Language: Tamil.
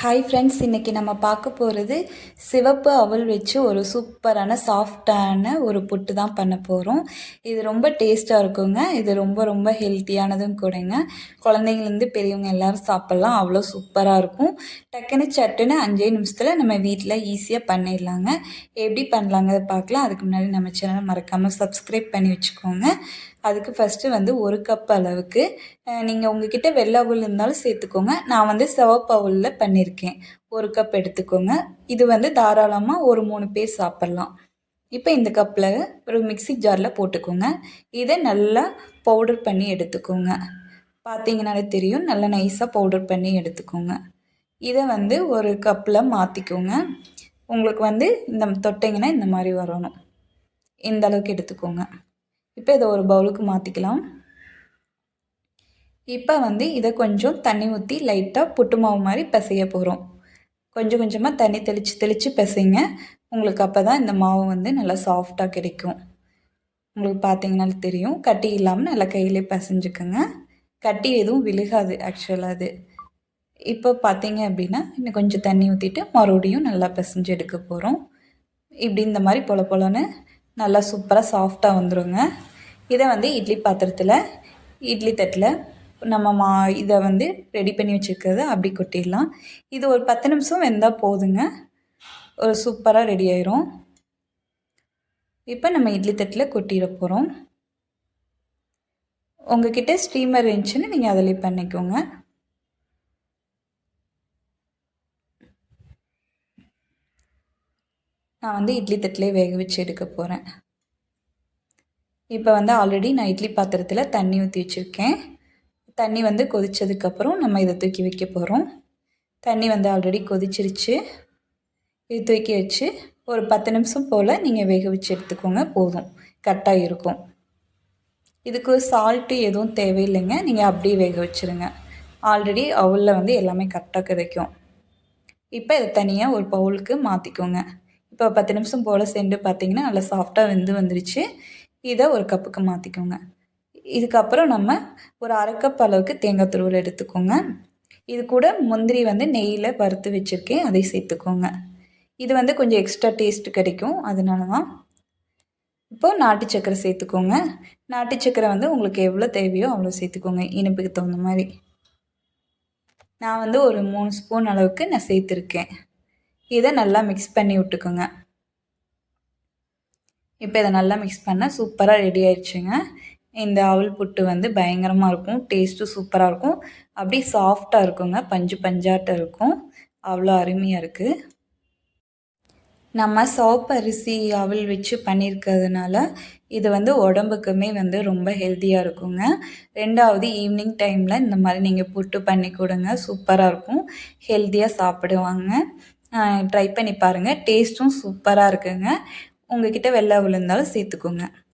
ஹாய் ஃப்ரெண்ட்ஸ் இன்றைக்கி நம்ம பார்க்க போகிறது சிவப்பு அவல் வச்சு ஒரு சூப்பரான சாஃப்டான ஒரு புட்டு தான் பண்ண போகிறோம் இது ரொம்ப டேஸ்ட்டாக இருக்குங்க. இது ரொம்ப ரொம்ப ஹெல்த்தியானதும் கூடங்க. குழந்தைங்கலேருந்து பெரியவங்க எல்லோரும் சாப்பிட்லாம். அவ்வளோ சூப்பராக இருக்கும். டக்குன்னு சட்டுன்னு அஞ்சே நிமிஷத்தில் நம்ம வீட்டில் ஈஸியாக பண்ணிடலாங்க. எப்படி பண்ணலாங்கிறத பார்க்கலாம். அதுக்கு முன்னாடி நம்ம சேனலை மறக்காமல் சப்ஸ்கிரைப் பண்ணி வச்சுக்கோங்க. அதுக்கு ஃபஸ்ட்டு வந்து ஒரு கப் அளவுக்கு நீங்கள் உங்ககிட்ட வெள்ளை அவுல் இருந்தாலும் சேர்த்துக்கோங்க. நான் வந்து சிவப்பு பண்ணியிருக்கேன் ஒரு கப் எடுத்துக்கோங்க. இது வந்து தாராளமாக ஒரு மூணு பேர் சாப்பிட்லாம். இப்போ இந்த கப்பில் ஒரு மிக்சி ஜாரில் போட்டுக்கோங்க. இதை நல்லா பவுடர் பண்ணி எடுத்துக்கோங்க. பார்த்தீங்கனாலே தெரியும். நல்லா நைஸாக பவுடர் பண்ணி எடுத்துக்கோங்க. இதை வந்து ஒரு கப்பில் மாற்றிக்கோங்க உங்களுக்கு வந்து இந்த தொட்டிங்கன்னா இந்த மாதிரி வரணும். இந்த அளவுக்கு எடுத்துக்கோங்க. இப்போ இதை ஒரு பவுலுக்கு மாற்றிக்கலாம் இப்போ வந்து இதை கொஞ்சம் தண்ணி ஊற்றி லைட்டாக புட்டு மாவு மாதிரி பிசைய போகிறோம் கொஞ்சம் கொஞ்சமாக தண்ணி தெளித்து தெளித்து பிசைங்க. உங்களுக்கு அப்போ தான் இந்த மாவு வந்து நல்லா சாஃப்டாக கிடைக்கும். உங்களுக்கு பார்த்தீங்கனாலே தெரியும். கட்டி இல்லாமல் நல்லா கையிலே பிசைஞ்சுக்கோங்க. கட்டி எதுவும் விழுகாது ஆக்சுவலாக அது. இப்போ பார்த்தீங்க அப்படின்னா இன்னும் கொஞ்சம் தண்ணி ஊற்றிட்டு மறுபடியும் நல்லா பிசைஞ்சு எடுக்க போகிறோம் இப்படி இந்த மாதிரி பொல பொலன்னு நல்லா சூப்பராக சாஃப்டாக வந்துடுங்க இதை வந்து இட்லி பாத்திரத்தில் இட்லி தட்டில் நம்ம மா இதை வந்து ரெடி பண்ணி வச்சுருக்கிறத அப்படி கொட்டிடலாம். இது ஒரு பத்து நிமிஷம் வெந்தால் போதுங்க. ஒரு சூப்பராக ரெடி ஆயிரும். இப்போ நம்ம இட்லி தட்டில் கொட்டிட போகிறோம் உங்ககிட்ட ஸ்டீமர் இருந்துச்சுன்னு நீங்கள் அதில் பண்ணிக்கோங்க. நான் வந்து இட்லி தட்டிலே வேக வச்சு எடுக்க போகிறேன் இப்போ வந்து ஆல்ரெடி நான் இட்லி பாத்திரத்தில் தண்ணி ஊற்றி வச்சுருக்கேன். தண்ணி வந்து கொதித்ததுக்கப்புறம் நம்ம இதை தூக்கி வைக்க போகிறோம் தண்ணி வந்து ஆல்ரெடி கொதிச்சிருச்சு. இது தூக்கி வச்சு ஒரு பத்து நிமிஷம் போல் நீங்கள் வேக வச்சு எடுத்துக்கோங்க போதும். கரெக்டாக இருக்கும். இதுக்கு சால்ட்டு எதுவும் தேவையில்லைங்க. நீங்கள் அப்படியே வேக வச்சுருங்க. ஆல்ரெடி அவுலில் வந்து எல்லாமே கரெக்டாக கிடைக்கும். இப்போ இதை தனியாக ஒரு பவுலுக்கு மாற்றிக்கோங்க இப்போ பத்து நிமிஷம் போல் சென்று பார்த்தீங்கன்னா நல்லா சாஃப்டாக வெந்து வந்துருச்சு. இதை ஒரு கப்புக்கு மாற்றிக்கோங்க இதுக்கப்புறம் நம்ம ஒரு அரை கப் அளவுக்கு தேங்காய் துருவல் எடுத்துக்கோங்க. இது கூட முந்திரி வந்து நெய்யில் வறுத்து வச்சுருக்கேன் அதை சேர்த்துக்கோங்க. இது வந்து கொஞ்சம் எக்ஸ்ட்ரா டேஸ்ட் கிடைக்கும் அதனால தான் இப்போது நாட்டு சக்கரை சேர்த்துக்கோங்க. நாட்டு சக்கரை வந்து உங்களுக்கு எவ்வளோ தேவையோ அவ்வளோ சேர்த்துக்கோங்க இனிப்புக்கு தகுந்த மாதிரி. நான் வந்து ஒரு மூணு ஸ்பூன் அளவுக்கு நான் சேர்த்துருக்கேன். இதை நல்லா மிக்ஸ் பண்ணி விட்டுக்கோங்க. இப்போ இதை நல்லா மிக்ஸ் பண்ணால் சூப்பராக ரெடி ஆயிடுச்சுங்க. இந்த அவல் புட்டு வந்து பயங்கரமாக இருக்கும் டேஸ்ட்டும் சூப்பராக இருக்கும். அப்படியே சாஃப்டாக இருக்குங்க பஞ்சு பஞ்சாட்டம் இருக்கும். அவ்வளோ அருமையாக இருக்குது நம்ம சோப்பு அரிசி அவல் வச்சு பண்ணியிருக்கிறதுனால இது வந்து உடம்புக்குமே வந்து ரொம்ப ஹெல்த்தியாக இருக்குங்க. ரெண்டாவது ஈவினிங் டைமில் இந்த மாதிரி நீங்கள் புட்டு பண்ணி கொடுங்க சூப்பராக இருக்கும். ஹெல்த்தியாக சாப்பிடுவாங்க. ட்ரை பண்ணி பாருங்கள் டேஸ்ட்டும் சூப்பராக இருக்குங்க. உங்ககிட்ட வெள்ளை விழுந்தாலும் சேர்த்துக்கோங்க.